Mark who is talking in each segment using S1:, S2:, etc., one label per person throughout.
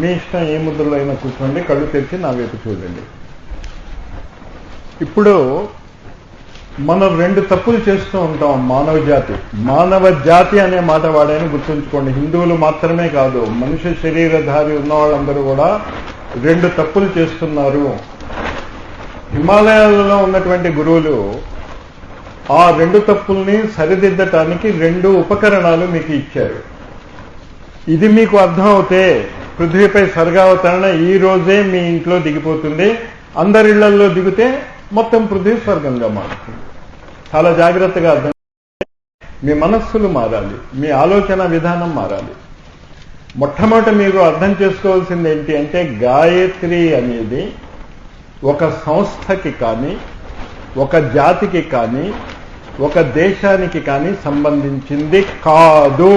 S1: మీ ఇష్టం ఏ ముద్రలో అయినా కూర్చోండి కళ్ళు తెరిచి నా వైపు చూడండి. ఇప్పుడు మనం రెండు తప్పులు చేస్తూ ఉంటాం మానవ జాతి మానవ జాతి అనే మాట వాడని గుర్తుంచుకోండి. హిందువులు మాత్రమే కాదు మనిషి శరీరధారి ఉన్న వాళ్ళందరూ కూడా రెండు తప్పులు చేస్తున్నారు. హిమాలయాలలో ఉన్నటువంటి గురువులు ఆ రెండు తప్పుల్ని సరిదిద్దటానికి రెండు ఉపకరణాలు మీకు ఇచ్చారు. ఇది మీకు అర్థం అవుతే పృథ్వీపై స్వర్గావతరణ ఈ రోజే మీ ఇంట్లో దిగిపోతుంది. అందరి ఇళ్ళలో దిగితే మొత్తం పృథ్వీ స్వర్గంగా మారుతుంది. చాలా జాగ్రత్తగా అర్థం మీ మనస్సులు మారాలి. మీ ఆలోచన విధానం మారాలి. మొట్టమొదట మీరు అర్థం చేసుకోవాల్సింది ఏంటి అంటే గాయత్రి అనేది ఒక సంస్థకి కానీ ఒక జాతికి కానీ ఒక దేశానికి కానీ సంబంధించింది కాదు.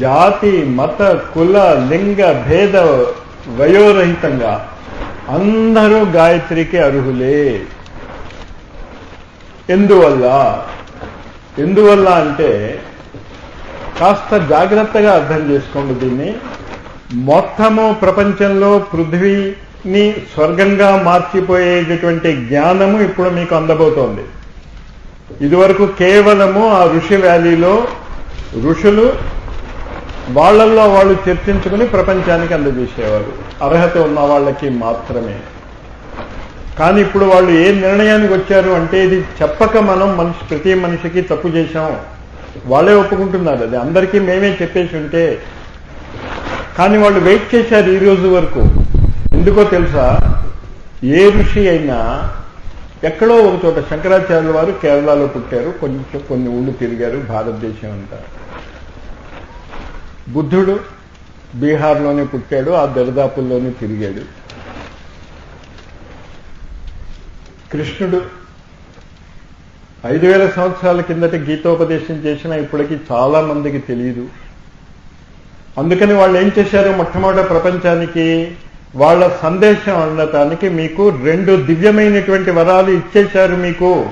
S1: జాతి మత కుల లింగ భేద వయోరహితంగా అందరూ గాయత్రికి అర్హులే. ఎందువల్ల? ఎందువల్ల అంటే కాస్త జాగ్రత్తగా అర్థం చేసుకోండి దీన్ని. మొత్తము ప్రపంచంలో పృథ్వీని స్వర్గంగా మార్చిపోయేటటువంటి జ్ఞానము ఇప్పుడు మీకు అందబోతోంది. ఇదివరకు కేవలము ఆ ఋషి వ్యాలీలో ఋషులు వాళ్ళల్లో వాళ్ళు చర్చించుకుని ప్రపంచానికి అందజేసేవారు అర్హత ఉన్న వాళ్ళకి మాత్రమే. కానీ ఇప్పుడు వాళ్ళు ఏ నిర్ణయానికి వచ్చారు అంటే ఇది చెప్పక మనం మనిషి ప్రతి మనిషికి తప్పు చేశాం. వాళ్ళే ఒప్పుకుంటున్నారు. అది అందరికీ మేమే చెప్పేసి ఉంటే. కానీ వాళ్ళు వెయిట్ చేశారు ఈ రోజు వరకు. ఎందుకో తెలుసా? ఏ ఋషి అయినా ఎక్కడో ఒక చోట శంకరాచార్యుల వారు కేరళలో పుట్టారు. కొంచెం కొన్ని ఊళ్ళు తిరిగారు. భారతదేశం అంతా. బుద్ధుడు బీహార్లోనే పుట్టాడు ఆ దరిదాపుల్లోనే తిరిగాడు. కృష్ణుడు ఐదు వేల సంవత్సరాల కిందట గీతోపదేశం చేసిన ఇప్పటికీ చాలా మందికి తెలియదు అందుకని వాళ్ళు ఏం చేశారు? మొట్టమొదట ప్రపంచానికి వాళ్ళ సందేశం అందటానికి మీకు రెండు దివ్యమైనటువంటి వరాలు ఇచ్చేశారు మీకు.